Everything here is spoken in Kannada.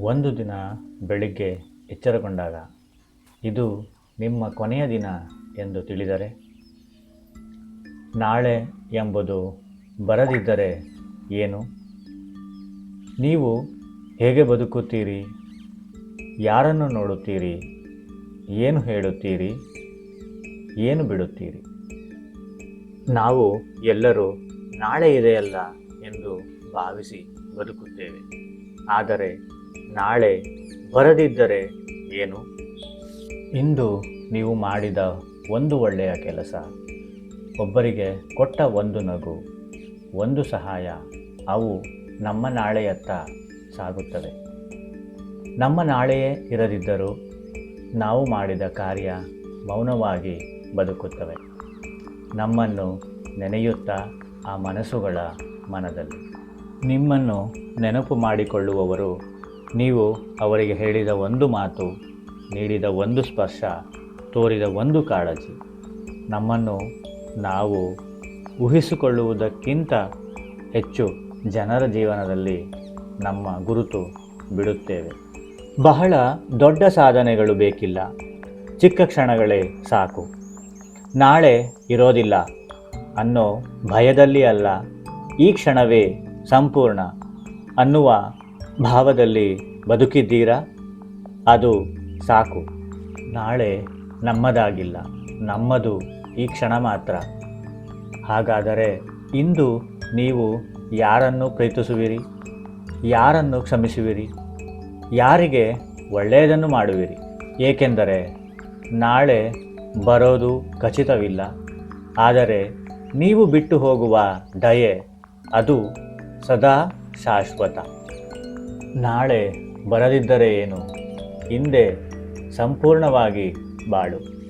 ಒಂದು ದಿನ ಬೆಳಿಗ್ಗೆ ಎಚ್ಚರಗೊಂಡಾಗ, ಇದು ನಿಮ್ಮ ಕೊನೆಯ ದಿನ ಎಂದು ತಿಳಿದರೆ? ನಾಳೆ ಎಂಬುದು ಬರದಿದ್ದರೆ ಏನು? ನೀವು ಹೇಗೆ ಬದುಕುತ್ತೀರಿ? ಯಾರನ್ನು ನೋಡುತ್ತೀರಿ? ಏನು ಹೇಳುತ್ತೀರಿ? ಏನು ಬಿಡುತ್ತೀರಿ? ನಾವು ಎಲ್ಲರೂ ನಾಳೆ ಇದೆಯಲ್ಲ ಎಂದು ಭಾವಿಸಿ ಬದುಕುತ್ತೇವೆ. ಆದರೆ ನಾಳೆ ಬರದಿದ್ದರೆ ಏನು? ಇಂದು ನೀವು ಮಾಡಿದ ಒಂದು ಒಳ್ಳೆಯ ಕೆಲಸ. ಒಬ್ಬರಿಗೆ ಕೊಟ್ಟ ಒಂದು ನಗು, ಒಂದು ಸಹಾಯ, ಅವು ನಮ್ಮ ನಾಳೆಯತ್ತ ಸಾಗುತ್ತವೆ. ನಮ್ಮ ನಾಳೆಯೇ ಇರದಿದ್ದರೂ ನಾವು ಮಾಡಿದ ಕಾರ್ಯ ಮೌನವಾಗಿ ಬದುಕುತ್ತವೆ. ನಮ್ಮನ್ನು ನೆನೆಯುತ್ತಾ ಆ ಮನಸ್ಸುಗಳ ಮನದಲ್ಲಿ. ನಿಮ್ಮನ್ನು ನೆನಪು ಮಾಡಿಕೊಳ್ಳುವವರು ನೀವು ಅವರಿಗೆ ಹೇಳಿದ ಒಂದು ಮಾತು, ನೀಡಿದ ಒಂದು ಸ್ಪರ್ಶ, ತೋರಿದ ಒಂದು ಕಾಳಜಿ. ನಮ್ಮನ್ನು ನಾವು ಊಹಿಸಿಕೊಳ್ಳುವುದಕ್ಕಿಂತ ಹೆಚ್ಚು ಜನರ ಜೀವನದಲ್ಲಿ ನಮ್ಮ ಗುರುತು ಬಿಡುತ್ತೇವೆ. ಬಹಳ ದೊಡ್ಡ ಸಾಧನೆಗಳು ಬೇಕಿಲ್ಲ. ಚಿಕ್ಕ ಕ್ಷಣಗಳೇ ಸಾಕು. ನಾಳೆ ಇರೋದಿಲ್ಲ ಅನ್ನೋ ಭಯದಲ್ಲಿ ಅಲ್ಲ, ಈ ಕ್ಷಣವೇ ಸಂಪೂರ್ಣ ಅನ್ನುವ ಭಾವದಲ್ಲಿ ಬದುಕಿದ್ದೀರಾ? ಅದು ಸಾಕು. ನಾಳೆ ನಮ್ಮದಾಗಿಲ್ಲ. ನಮ್ಮದು ಈ ಕ್ಷಣ ಮಾತ್ರ. ಹಾಗಾದರೆ ಇಂದು ನೀವು ಯಾರನ್ನು ಪ್ರೀತಿಸುವಿರಿ? ಯಾರನ್ನು ಕ್ಷಮಿಸುವಿರಿ? ಯಾರಿಗೆ ಒಳ್ಳೆಯದನ್ನು ಮಾಡುವಿರಿ? ಏಕೆಂದರೆ ನಾಳೆ ಬರೋದು ಖಚಿತವಿಲ್ಲ. ಆದರೆ ನೀವು ಬಿಟ್ಟು ಹೋಗುವ ದಯೆ ಅದು ಸದಾ ಶಾಶ್ವತ. ನಾಳೆ ಬರದಿದ್ದರೆ ಏನು? ಹಿಂದೆ ಸಂಪೂರ್ಣವಾಗಿ ಬಾಳು.